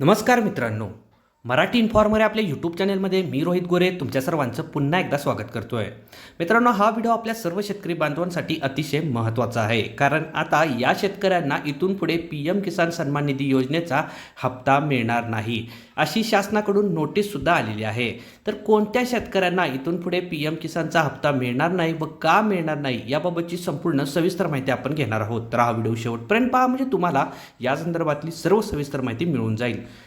नमस्कार मित्रांनो. मराठी इन्फॉर्मर या आपल्या यूट्यूब चॅनलमध्ये मी रोहित गोरे तुमच्या सर्वांचं पुन्हा एकदा स्वागत करतो आहे मित्रांनो हा व्हिडिओ आपल्या सर्व शेतकरी बांधवांसाठी अतिशय महत्त्वाचा आहे. कारण आता या शेतकऱ्यांना इथून पुढे पी एम किसान सन्मान निधी योजनेचा हप्ता मिळणार नाही अशी शासनाकडून नोटीससुद्धा आलेली आहे. तर कोणत्या शेतकऱ्यांना इथून पुढे पी एम किसानचा हप्ता मिळणार नाही व का मिळणार नाही याबाबतची संपूर्ण सविस्तर माहिती आपण घेणार आहोत. तर हा व्हिडिओ शेवटपर्यंत पहा म्हणजे तुम्हाला या संदर्भातली सर्व सविस्तर माहिती मिळून जाईल.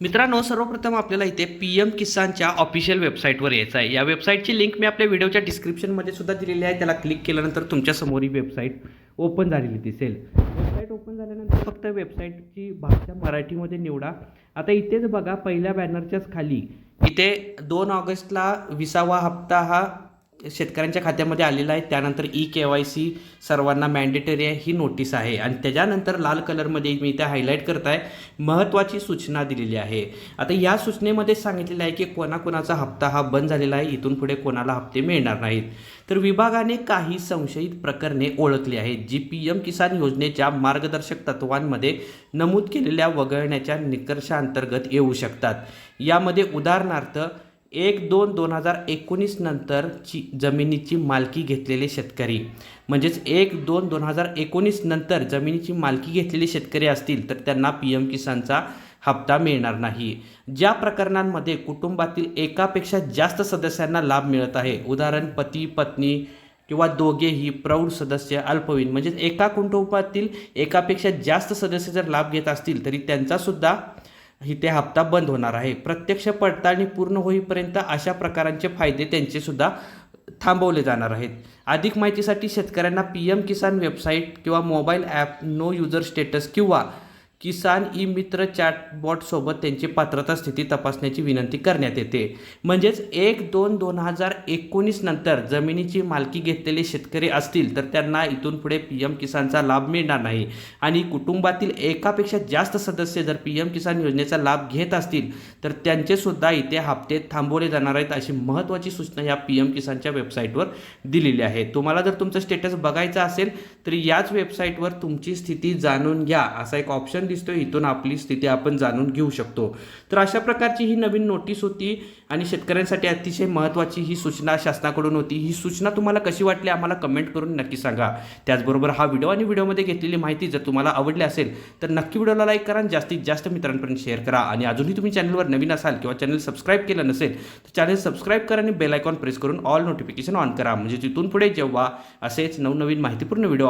मित्रांनो सर्वप्रथम आपल्याला इथे पी एम किसानच्या ऑफिशियल वेबसाईटवर यायचं आहे. या वेबसाईटची लिंक मी आपल्या व्हिडिओच्या डिस्क्रिप्शनमध्ये सुद्धा दिलेली आहे. त्याला क्लिक केल्यानंतर तुमच्यासमोर ही वेबसाईट ओपन झालेली दिसेल. वेबसाईट ओपन झाल्यानंतर फक्त वेबसाईटची भाषा मराठीमध्ये निवडा. आता इथेच बघा पहिल्या बॅनरच्याच खाली. इथे दोन ऑगस्टला विसावा हप्ता हा शेतकऱ्यांच्या खात्यामध्ये आलेला आहे. त्यानंतर ई के वाय सी सर्वांना मॅन्डेटरी आहे. ही नोटीस आहे. आणि त्याच्यानंतर लाल कलरमध्ये मी इथे हायलाईट करत आहे. महत्त्वाची सूचना दिलेली आहे. आता या सूचनेमध्ये सांगितलेलं आहे की कोणाकोणाचा हप्ता हा बंद झालेला आहे. इथून पुढे कोणाला हप्ते मिळणार नाहीत. तर विभागाने काही संशयित प्रकरणे ओळखली आहेत. जी पी एम किसान योजनेच्या मार्गदर्शक तत्वांमध्ये नमूद केलेल्या वगळण्याच्या निकषांतर्गत येऊ शकतात. यामध्ये उदाहरणार्थ एक दोन दोन हजार एकोणीस नंतरची जमिनीची मालकी घेतलेले शेतकरी. म्हणजेच एक दोन दोन हजार एकोणीस नंतर जमिनीची मालकी घेतलेले शेतकरी असतील तर त्यांना पी एम किसानचा हप्ता मिळणार नाही. ज्या प्रकरणांमध्ये कुटुंबातील एकापेक्षा जास्त सदस्यांना लाभ मिळत आहे उदाहरण पती पत्नी किंवा दोघेही प्रौढ सदस्य अल्पवयीन म्हणजेच एका कुटुंबातील एकापेक्षा जास्त सदस्य जर लाभ घेत असतील तरी त्यांचासुद्धा इथे हप्ता बंद होणार आहे. प्रत्यक्ष पडताळणी पूर्ण होईपर्यंत अशा प्रकारांचे फायदे त्यांचे सुद्धा थांबवले जाणार आहेत. अधिक माहितीसाठी शेतकऱ्यांना पी एम किसान वेबसाईट किंवा mobile app know user status किंवा किसान ई मित्र चॅटबॉटसोबत त्यांची पात्रता स्थिती तपासण्याची विनंती करण्यात येते. म्हणजेच एक दोन दोन हजार एकोणीस नंतर जमिनीची मालकी घेतलेले शेतकरी असतील तर त्यांना इथून पुढे पी एम किसानचा लाभ मिळणार नाही. आणि कुटुंबातील एकापेक्षा जास्त सदस्य जर पी एम किसान योजनेचा लाभ घेत असतील तर त्यांचेसुद्धा इथे हप्ते थांबवले जाणार आहेत अशी महत्त्वाची सूचना या पी एम किसानच्या वेबसाईटवर दिलेली आहे. तुम्हाला जर तुमचं स्टेटस बघायचं असेल तर याच वेबसाईटवर तुमची स्थिती जाणून घ्या. असा एक ऑप्शन दिसतो इथून आपली स्थिती आपण जाणून घेऊ शकतो. तर अशा प्रकारची ही नवीन नोटीस होती आणि शेतकऱ्यांसाठी अतिशय महत्त्वाची ही सूचना शासनाकडून होती. ही सूचना तुम्हाला कशी वाटली आम्हाला कमेंट करून नक्की सांगा. त्याचबरोबर हा व्हिडिओ आणि व्हिडिओमध्ये घेतलेली माहिती जर तुम्हाला आवडली असेल तर नक्की व्हिडिओला लाईक करा आणि जास्तीत जास्त मित्रांपर्यंत शेअर करा. आणि अजूनही तुम्ही चॅनलवर नवीन असाल किंवा चॅनल सबस्क्राईब केलं नसेल तर चॅनल सबस्क्राईब करा आणि बेल आयकॉन प्रेस करून ऑल नोटिफिकेशन ऑन करा. म्हणजे तिथून पुढे जेव्हा असेच नवनवीन माहितीपूर्ण व्हिडिओ